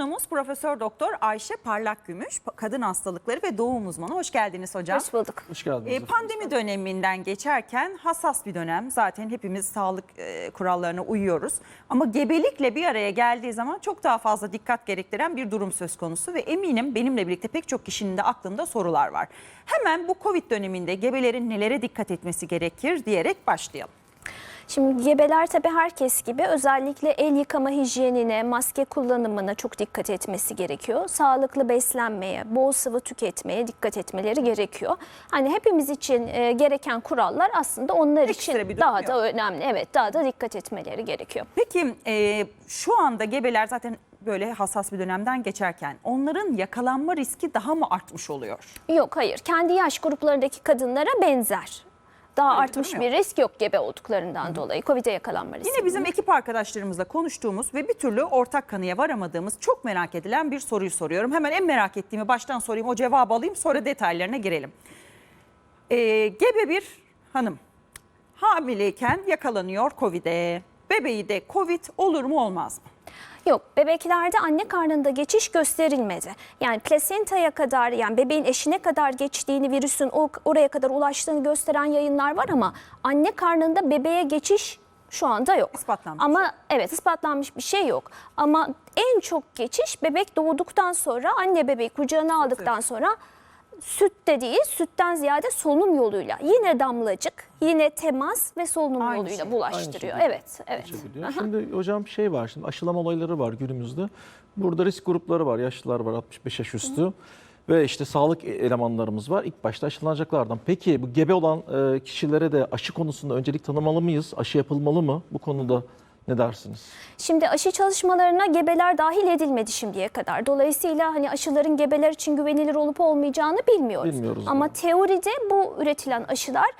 Konuğumuz Profesör Doktor Ayşe Parlak Gümüş, kadın hastalıkları ve doğum uzmanı. Hoş geldiniz hocam. Hoş bulduk. Hoş geldiniz. Ee, pandemi döneminden geçerken hassas bir dönem. Zaten hepimiz sağlık e, kurallarına uyuyoruz. Ama gebelikle bir araya geldiği zaman çok daha fazla dikkat gerektiren bir durum söz konusu. Ve eminim benimle birlikte pek çok kişinin de aklında sorular var. Hemen bu Covid döneminde gebelerin nelere dikkat etmesi gerekir diyerek başlayalım. Şimdi gebeler tabii herkes gibi özellikle el yıkama hijyenine, maske kullanımına çok dikkat etmesi gerekiyor. Sağlıklı beslenmeye, bol sıvı tüketmeye dikkat etmeleri gerekiyor. Hani hepimiz için e, gereken kurallar aslında onlar Ekstra için daha yok. da önemli. Evet, daha da dikkat etmeleri gerekiyor. Peki e, şu anda gebeler zaten böyle hassas bir dönemden geçerken onların yakalanma riski daha mı artmış oluyor? Yok hayır, kendi yaş gruplarındaki kadınlara benzer. Daha Öyle artmış bir risk yok gebe olduklarından dolayı. Covid'e yakalanma riski. Yine bizim ekip arkadaşlarımızla konuştuğumuz ve bir türlü ortak kanıya varamadığımız çok merak edilen bir soruyu soruyorum. Hemen en merak ettiğimi baştan sorayım, o cevabı alayım sonra detaylarına girelim. Ee, gebe bir hanım hamileyken yakalanıyor Covid'e. Bebeği de Covid olur mu olmaz mı? Yok bebeklerde anne karnında geçiş gösterilmedi. Yani plasentaya kadar yani bebeğin eşine kadar geçtiğini virüsün oraya kadar ulaştığını gösteren yayınlar var ama anne karnında bebeğe geçiş şu anda yok. İspatlanmış. Ama evet ispatlanmış bir şey yok. Ama en çok geçiş bebek doğduktan sonra anne bebeği kucağına aldıktan sonra süt de değil sütten ziyade solunum yoluyla yine damlacık yine temas ve solunum Aynı yoluyla şey, bulaştırıyor. aynı. Evet evet. Şimdi hocam bir şey var. Şimdi aşılama olayları var günümüzde. Burada risk grupları var. Yaşlılar var 65 yaş üstü. Ve işte sağlık elemanlarımız var. İlk başta aşılanacaklardan. Peki bu gebe olan e, kişilere de aşı konusunda öncelik tanımalı mıyız? Aşı yapılmalı mı? Bu konuda ne dersiniz? Şimdi aşı çalışmalarına gebeler dahil edilmedi şimdiye kadar. Dolayısıyla hani aşıların gebeler için güvenilir olup olmayacağını bilmiyoruz. Bilmiyoruz Ama doğru. teoride bu üretilen aşılar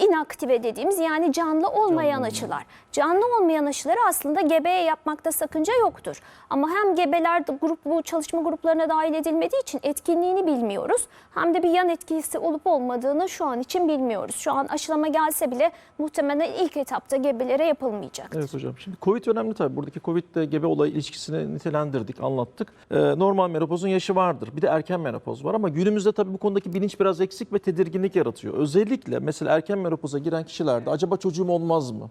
inaktive dediğimiz yani canlı olmayan olmayan. aşılar. Canlı olmayan aşıları aslında gebeye yapmakta sakınca yoktur. Ama hem gebeler grup bu çalışma gruplarına dahil edilmediği için etkinliğini bilmiyoruz. Hem de bir yan etkisi olup olmadığını şu an için bilmiyoruz. Şu an aşılama gelse bile muhtemelen ilk etapta gebelere yapılmayacaktır. Evet hocam. Şimdi Covid önemli tabii. Buradaki Covid ile gebe olay ilişkisini nitelendirdik, anlattık. Ee, normal menopozun yaşı vardır. Bir de erken menopoz var ama günümüzde tabii bu konudaki bilinç biraz eksik ve tedirginlik yaratıyor. Özellikle mesela erken menopoza giren kişilerde acaba çocuğum olmaz mı?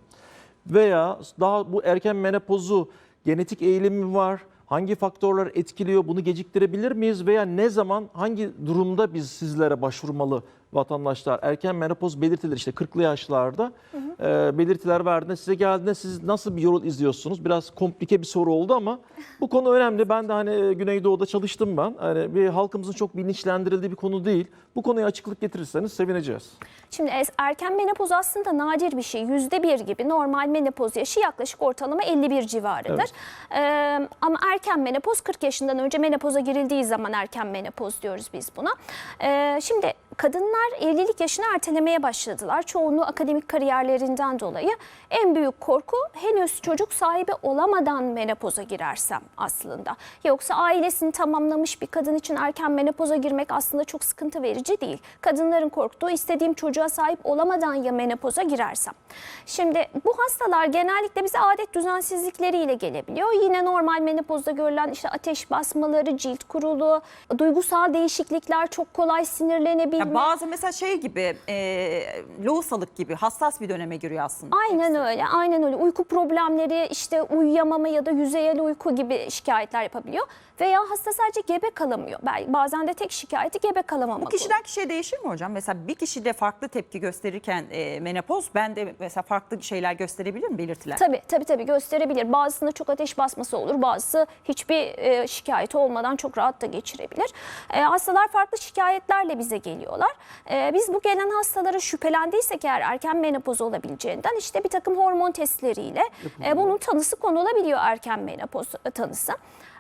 Veya daha bu erken menopozu genetik eğilimi mi var? Hangi faktörler etkiliyor? Bunu geciktirebilir miyiz? Veya ne zaman, hangi durumda biz sizlere başvurmalı vatandaşlar? Erken menopoz belirtileri işte 40'lı yaşlarda e, belirtiler verdiğinde size geldiğinde siz nasıl bir yol izliyorsunuz? Biraz komplike bir soru oldu ama bu konu önemli. Ben de hani e, Güneydoğu'da çalıştım ben. Hani bir halkımızın çok bilinçlendirildiği bir konu değil. Bu konuya açıklık getirirseniz sevineceğiz. Şimdi erken menopoz aslında nadir bir şey. Yüzde bir gibi normal menopoz yaşı yaklaşık ortalama 51 civarıdır. Evet. Ee, ama erken menopoz 40 yaşından önce menopoza girildiği zaman erken menopoz diyoruz biz buna. Ee, şimdi kadınlar evlilik yaşını ertelemeye başladılar. Çoğunluğu akademik kariyerlerinden dolayı. En büyük korku henüz çocuk sahibi olamadan menopoza girersem aslında. Yoksa ailesini tamamlamış bir kadın için erken menopoza girmek aslında çok sıkıntı verici değil. Kadınların korktuğu istediğim çocuğa sahip olamadan ya menopoza girersem. Şimdi bu hastalar genellikle bize adet düzensizlikleriyle gelebiliyor. Yine normal menopozda görülen işte ateş basmaları, cilt kuruluğu, duygusal değişiklikler, çok kolay sinirlenebilme. Ya bazı mesela şey gibi e, lohusalık gibi hassas bir döneme giriyor aslında. Aynen öyle, aynen öyle. Uyku problemleri, işte uyuyamama ya da yüzeyel uyku gibi şikayetler yapabiliyor. Veya hasta sadece gebe kalamıyor. Bazen de tek şikayeti gebe kalamamak. Bu kişiden kişiye değişir mi hocam? Mesela bir kişi de farklı tepki gösterirken e, menopoz ben de mesela farklı şeyler gösterebilir mi belirtiler? Tabii tabii tabii gösterebilir. Bazısında çok ateş basması olur. Bazısı hiçbir e, şikayeti olmadan çok rahat da geçirebilir. E, hastalar farklı şikayetlerle bize geliyorlar. E, biz bu gelen hastalara şüphelendiysek eğer erken menopoz olabileceğinden işte bir takım hormon testleriyle e, bunun tanısı konulabiliyor erken menopoz tanısı.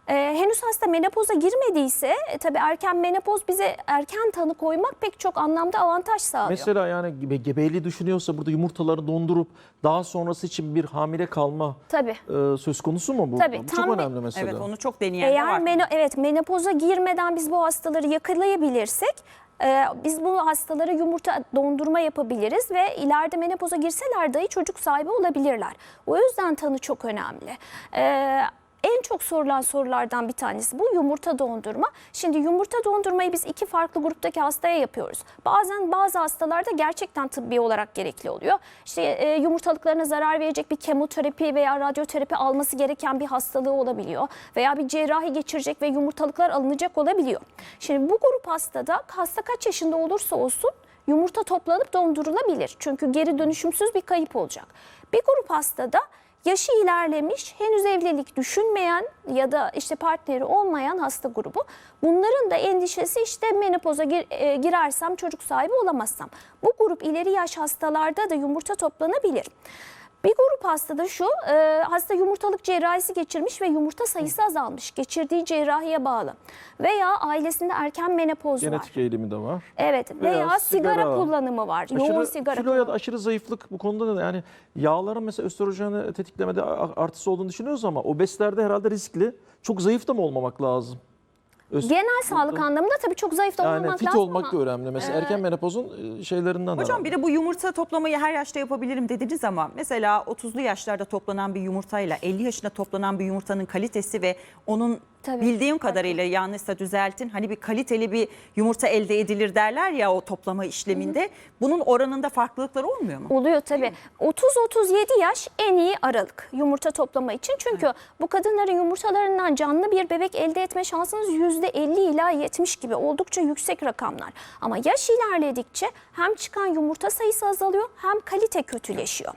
E, henüz hasta menopoza girmediyse e, tabii erken menopoz bize erken tanı koymak pek çok anlamda avantaj sağlıyor. Mesela yani gebe- gebeliği düşünüyorsa burada yumurtaları dondurup daha sonrası için bir hamile kalma Tabii. e, söz konusu mu bu? Tabii, bu tam çok bir- önemli mesela. Evet onu çok deneyen de Eğer var. meno, evet menopoza girmeden biz bu hastaları yakalayabilirsek e, biz bu hastalara yumurta dondurma yapabiliriz ve ileride menopoza girseler dahi çocuk sahibi olabilirler. O yüzden tanı çok önemli. E, en çok sorulan sorulardan bir tanesi bu yumurta dondurma. Şimdi yumurta dondurmayı biz iki farklı gruptaki hastaya yapıyoruz. Bazen bazı hastalarda gerçekten tıbbi olarak gerekli oluyor. İşte e, yumurtalıklarına zarar verecek bir kemoterapi veya radyoterapi alması gereken bir hastalığı olabiliyor. Veya bir cerrahi geçirecek ve yumurtalıklar alınacak olabiliyor. Şimdi bu grup hastada hasta kaç yaşında olursa olsun yumurta toplanıp dondurulabilir. Çünkü geri dönüşümsüz bir kayıp olacak. Bir grup hastada yaşı ilerlemiş, henüz evlilik düşünmeyen ya da işte partneri olmayan hasta grubu. Bunların da endişesi işte menopoza gir- e, girersem çocuk sahibi olamazsam. Bu grup ileri yaş hastalarda da yumurta toplanabilir. Bir grup hastada şu, e, hasta yumurtalık cerrahisi geçirmiş ve yumurta sayısı azalmış. Geçirdiği cerrahiye bağlı. Veya ailesinde erken menopoz var. Genetik eğilimi de var. Evet veya, Veya sigara, sigara. kullanımı var. Yoğun Aşırı sigara kilo ya da aşırı zayıflık bu konuda da yani yağların mesela östrojeni tetiklemede artısı olduğunu düşünüyoruz ama obeslerde herhalde riskli. Çok zayıf da mı olmamak lazım? Öst- Genel sağlık anlamında tabii çok zayıf da yani olmamak fit lazım olmak ama da önemli. Mesela erken menopozun e, şeylerinden Hocam herhalde. bir de bu yumurta toplamayı her yaşta yapabilirim dediniz ama mesela 30'lu yaşlarda toplanan bir yumurtayla 50 yaşında toplanan bir yumurtanın kalitesi ve onun Tabii, bildiğim kadarıyla yanlışsa düzeltin hani bir kaliteli bir yumurta elde edilir derler ya o toplama işleminde. Bunun oranında farklılıklar olmuyor mu? Oluyor tabii. 30-37 yaş en iyi aralık yumurta toplama için. Çünkü bu kadınların yumurtalarından canlı bir bebek elde etme şansınız %50 ila 70 gibi oldukça yüksek rakamlar. Ama yaş ilerledikçe hem çıkan yumurta sayısı azalıyor hem kalite kötüleşiyor.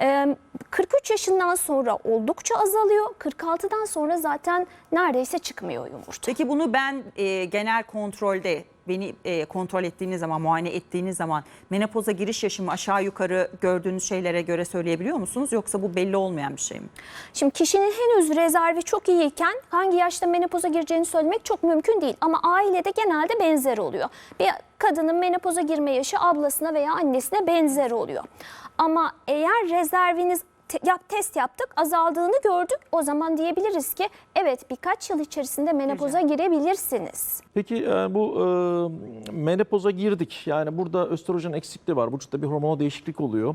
Ee, 43 yaşından sonra oldukça azalıyor. 46'dan sonra zaten neredeyse çıkmıyor yumurta. Peki bunu ben e, genel kontrolde beni e, kontrol ettiğiniz zaman, muayene ettiğiniz zaman menopoza giriş yaşımı aşağı yukarı gördüğünüz şeylere göre söyleyebiliyor musunuz? Yoksa bu belli olmayan bir şey mi? Şimdi kişinin henüz rezervi çok iyiyken hangi yaşta menopoza gireceğini söylemek çok mümkün değil. Ama ailede genelde benzer oluyor. Bir kadının menopoza girme yaşı ablasına veya annesine benzer oluyor. Ama eğer rezerviniz te- yap, test yaptık azaldığını gördük o zaman diyebiliriz ki evet birkaç yıl içerisinde menopoza girebilirsiniz. Peki e, bu e, menopoza girdik. Yani burada östrojen eksikliği var. Vücutta bir hormonal değişiklik oluyor.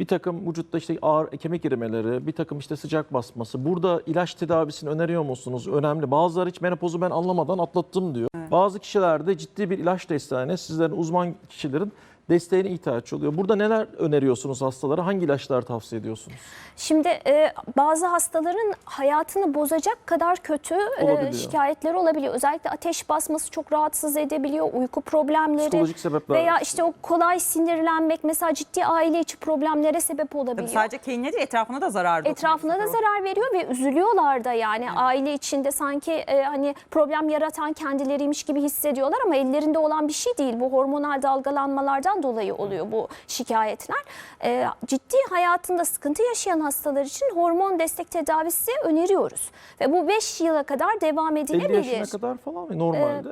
Bir takım vücutta işte ağır kemik erimeleri, bir takım işte sıcak basması. Burada ilaç tedavisini öneriyor musunuz? Önemli. Bazıları hiç menopozu ben anlamadan atlattım diyor. Bazı kişilerde ciddi bir ilaç desteğine, sizlerin uzman kişilerin desteğine ihtiyaç oluyor. Burada neler öneriyorsunuz hastalara? Hangi ilaçlar tavsiye ediyorsunuz? Şimdi e, bazı hastaların hayatını bozacak kadar kötü e, Olabiliyor. şikayetleri olabiliyor. Özellikle ateş basması çok rahatsız edebiliyor, uyku problemleri Psikolojik sebepler veya var. işte o kolay sinirlenmek mesela ciddi aile içi problemlere sebep Tabii olabiliyor. sadece kendine değil etrafına da zarar dokunuyor. Etrafına da zarar veriyor ve üzülüyorlar da yani aile içinde sanki e, hani problem yaratan kendileriymiş gibi hissediyorlar ama ellerinde olan bir şey değil. Bu hormonal dalgalanmalardan dolayı oluyor bu şikayetler. E, ciddi hayatında sıkıntı yaşayan hastalar için hormon destek tedavisi öneriyoruz ve bu 5 yıla kadar devam 50 edilebilir. yaşına kadar falan mı? Normalde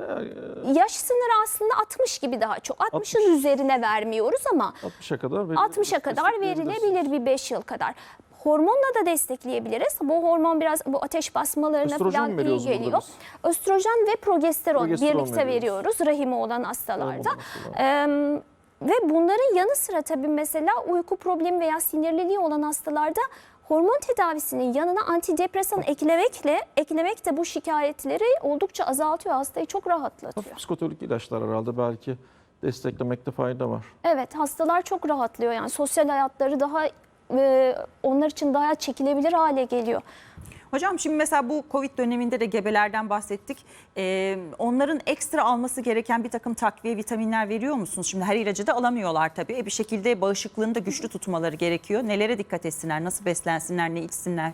e, Yaş sınırı aslında 60 gibi daha çok. 60'ın üzerine vermiyoruz ama 60'a kadar verilebilir. 60'a kadar verilebilir bir 5 yıl kadar. Hormonla da destekleyebiliriz. Bu hormon biraz bu ateş basmalarına Östrojen falan iyi geliyor. biz? Östrojen ve progesteron, Progesteron birlikte veriyoruz. veriyoruz rahimi olan hastalarda. Ee, ve bunların yanı sıra tabii mesela uyku problemi veya sinirliliği olan hastalarda hormon tedavisinin yanına antidepresan eklemekle eklemek de bu şikayetleri oldukça azaltıyor. Hastayı çok rahatlatıyor. Hafif psikotonik ilaçlar herhalde belki desteklemekte fayda var. Evet hastalar çok rahatlıyor yani sosyal hayatları daha e, onlar için daha çekilebilir hale geliyor. Hocam şimdi mesela bu Covid döneminde de gebelerden bahsettik. Ee, onların ekstra alması gereken bir takım takviye vitaminler veriyor musunuz? Şimdi her ilacı da alamıyorlar tabii. E bir şekilde bağışıklığını da güçlü tutmaları gerekiyor. Nelere dikkat etsinler? Nasıl beslensinler? Ne içsinler?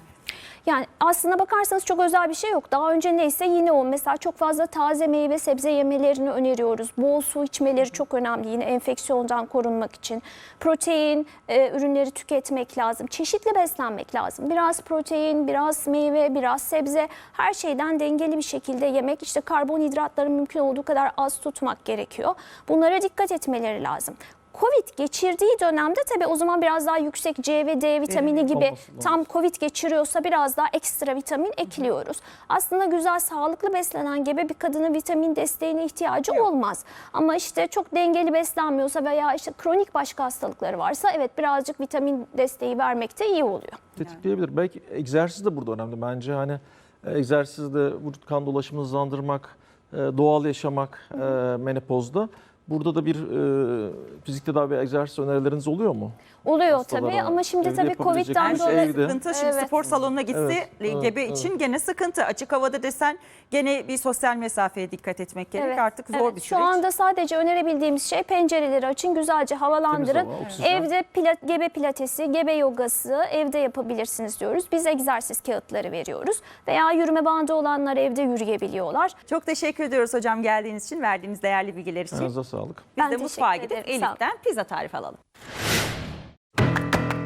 Yani aslına bakarsanız çok özel bir şey yok. Daha önce neyse yine o. Mesela çok fazla taze meyve sebze yemelerini öneriyoruz. Bol su içmeleri çok önemli yine enfeksiyondan korunmak için. Protein e, ürünleri tüketmek lazım. Çeşitli beslenmek lazım. Biraz protein, biraz meyve, biraz sebze her şeyden dengeli bir şekilde yemek. İşte karbonhidratları mümkün olduğu kadar az tutmak gerekiyor. Bunlara dikkat etmeleri lazım. Covid geçirdiği dönemde tabii o zaman biraz daha yüksek C ve D vitamini gibi olması lazım. tam Covid geçiriyorsa biraz daha ekstra vitamin ekliyoruz. Aslında güzel sağlıklı beslenen gebe bir kadının vitamin desteğine ihtiyacı olmaz. Ama işte çok dengeli beslenmiyorsa veya işte kronik başka hastalıkları varsa evet birazcık vitamin desteği vermek de iyi oluyor. Tetikleyebilir. Belki egzersiz de burada önemli bence. Hani E, Egzersizle vücut kan dolaşımını hızlandırmak, e, doğal yaşamak e, menopozda. Burada da bir e, fizik tedavi egzersiz önerileriniz oluyor mu? Oluyor Hastalara tabii ama şimdi tabii Covid'den Her şey şey dolayı sıkıntı. Şimdi Evet. spor salonuna gitse Evet, evet, gebe evet. için gene sıkıntı. Açık havada desen gene bir sosyal mesafeye dikkat etmek gerek. Evet, Artık zor evet. bir süreç. Şu anda sadece önerebildiğimiz şey pencereleri açın, güzelce havalandırın. Hava. Evde pla- gebe pilatesi, gebe yogası evde yapabilirsiniz diyoruz. Biz egzersiz kağıtları veriyoruz. Veya yürüme bandı olanlar evde yürüyebiliyorlar. Çok teşekkür ediyoruz hocam geldiğiniz için, verdiğiniz değerli bilgiler için. Ayağınıza sağlık. Biz Ben de mutfağa teşekkür gidip ederim, sağ. Elif'ten pizza tarifi alalım.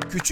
Küçük